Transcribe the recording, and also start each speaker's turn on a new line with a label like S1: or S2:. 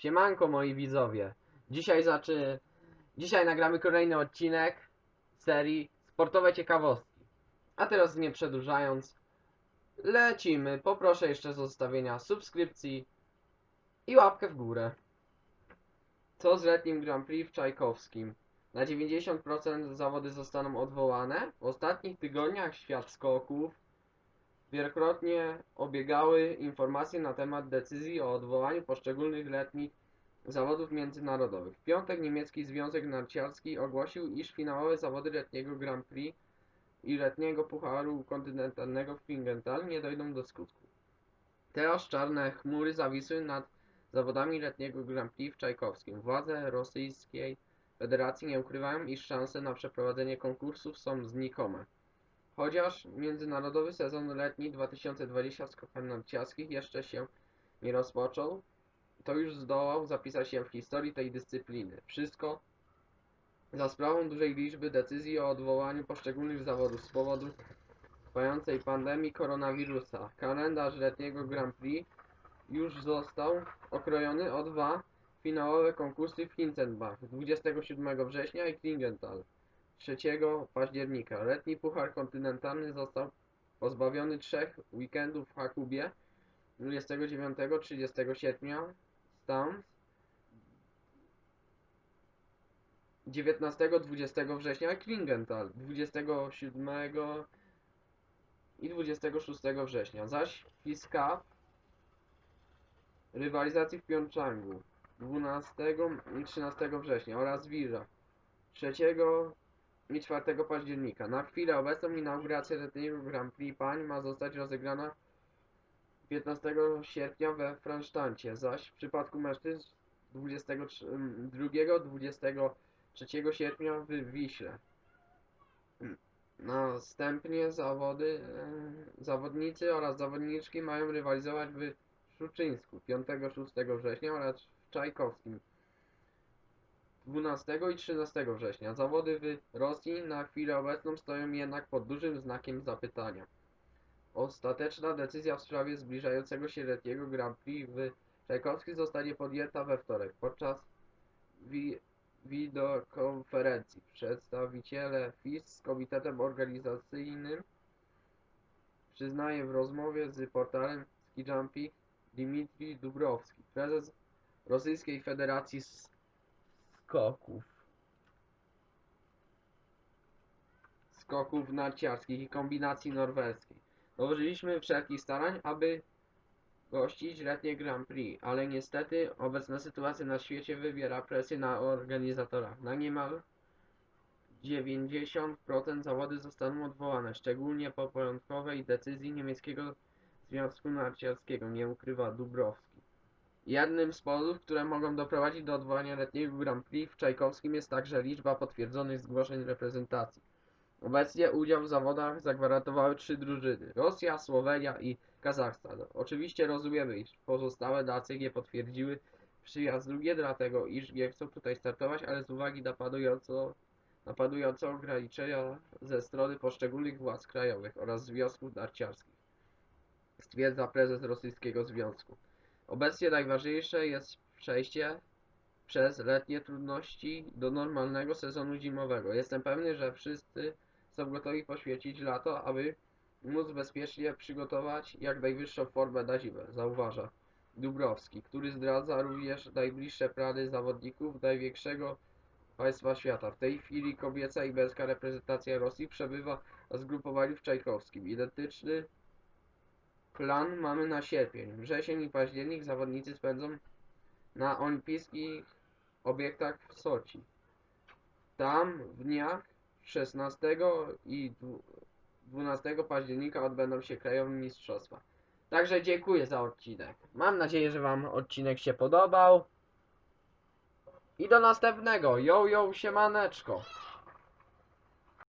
S1: Siemanko moi widzowie. Dzisiaj zaczy... Dzisiaj nagramy kolejny odcinek serii Sportowe Ciekawostki. A teraz nie przedłużając, lecimy. Poproszę jeszcze zostawienia subskrypcji i łapkę w górę. Co z letnim Grand Prix w Czajkowskim? Na 90% zawody zostaną odwołane. W ostatnich tygodniach świat skoków wielokrotnie obiegały informacje na temat decyzji o odwołaniu poszczególnych letnich zawodów międzynarodowych. W piątek niemiecki Związek Narciarski ogłosił, iż finałowe zawody letniego Grand Prix i letniego Pucharu Kontynentalnego w Fingenthal nie dojdą do skutku. Teraz czarne chmury zawisły nad zawodami letniego Grand Prix w Czajkowskim. Władze rosyjskiej federacji nie ukrywają, iż szanse na przeprowadzenie konkursów są znikome. Chociaż międzynarodowy sezon letni 2020 w skokach narciarskich jeszcze się nie rozpoczął, to już zdołał zapisać się w historii tej dyscypliny. Wszystko za sprawą dużej liczby decyzji o odwołaniu poszczególnych zawodów z powodu trwającej pandemii koronawirusa. Kalendarz letniego Grand Prix już został okrojony o dwa finałowe konkursy w Hinzenbach 27 września i Klingenthal 3 października. Letni Puchar Kontynentalny został pozbawiony trzech weekendów w Hakubie 29-30 sierpnia Stans 19-20 września Klingenthal 27 i 26 września, zaś Fiska rywalizacji w Pjongczangu 12 i 13 września oraz Wirza 3 i 4 października. Na chwilę obecną inauguracja letniego Grand Prix Pań ma zostać rozegrana 15 sierpnia we Fransztancie, zaś w przypadku mężczyzn 22-23 sierpnia w Wiśle. Następnie zawody, e, zawodnicy oraz zawodniczki mają rywalizować w Szuczyńsku 5-6 września oraz w Czajkowskim 12 i 13 września. Zawody w Rosji na chwilę obecną stoją jednak pod dużym znakiem zapytania. Ostateczna decyzja w sprawie zbliżającego się letniego Grand Prix w Czajkowskim zostanie podjęta we wtorek podczas wi wideokonferencji. Przedstawiciele FIS z komitetem organizacyjnym przyznaje w rozmowie z portalem Ski Jumping Dmitrij Dubrowski, prezes Rosyjskiej Federacji Skoków. Skoków narciarskich i kombinacji norweskiej. Dołożyliśmy wszelkich starań, aby gościć letnie Grand Prix, ale niestety obecna sytuacja na świecie wywiera presję na organizatorach. Na niemal 90% zawody zostaną odwołane, szczególnie po początkowej decyzji niemieckiego Związku Narciarskiego, nie ukrywa Dubrowski. Jednym z powodów, które mogą doprowadzić do odwołania letniego Grand Prix w Czajkowskim jest także liczba potwierdzonych zgłoszeń reprezentacji. Obecnie udział w zawodach zagwarantowały trzy drużyny: Rosja, Słowenia i Kazachstan. Oczywiście rozumiemy, iż pozostałe nacje nie potwierdziły przyjazdu nie dlatego, iż nie chcą tutaj startować, ale z uwagi na na panujące ograniczenia ze strony poszczególnych władz krajowych oraz związków narciarskich, stwierdza prezes rosyjskiego związku. Obecnie najważniejsze jest przejście przez letnie trudności do normalnego sezonu zimowego. Jestem pewny, że wszyscy są gotowi poświęcić lato, aby móc bezpiecznie przygotować jak najwyższą formę na zimę, zauważa Dubrowski, który zdradza również najbliższe plany zawodników największego państwa świata. W tej chwili kobieca i męska reprezentacja Rosji przebywa na zgrupowaniu w Czajkowskim. Identyczny plan mamy na sierpień. Wrzesień i październik zawodnicy spędzą na olimpijskich obiektach w Sochi. Tam w dniach 16 i dwu- 12 października odbędą się krajowe mistrzostwa. Także dziękuję za odcinek. Mam nadzieję, że Wam odcinek się podobał. I do następnego. Yo, yo, siemaneczko.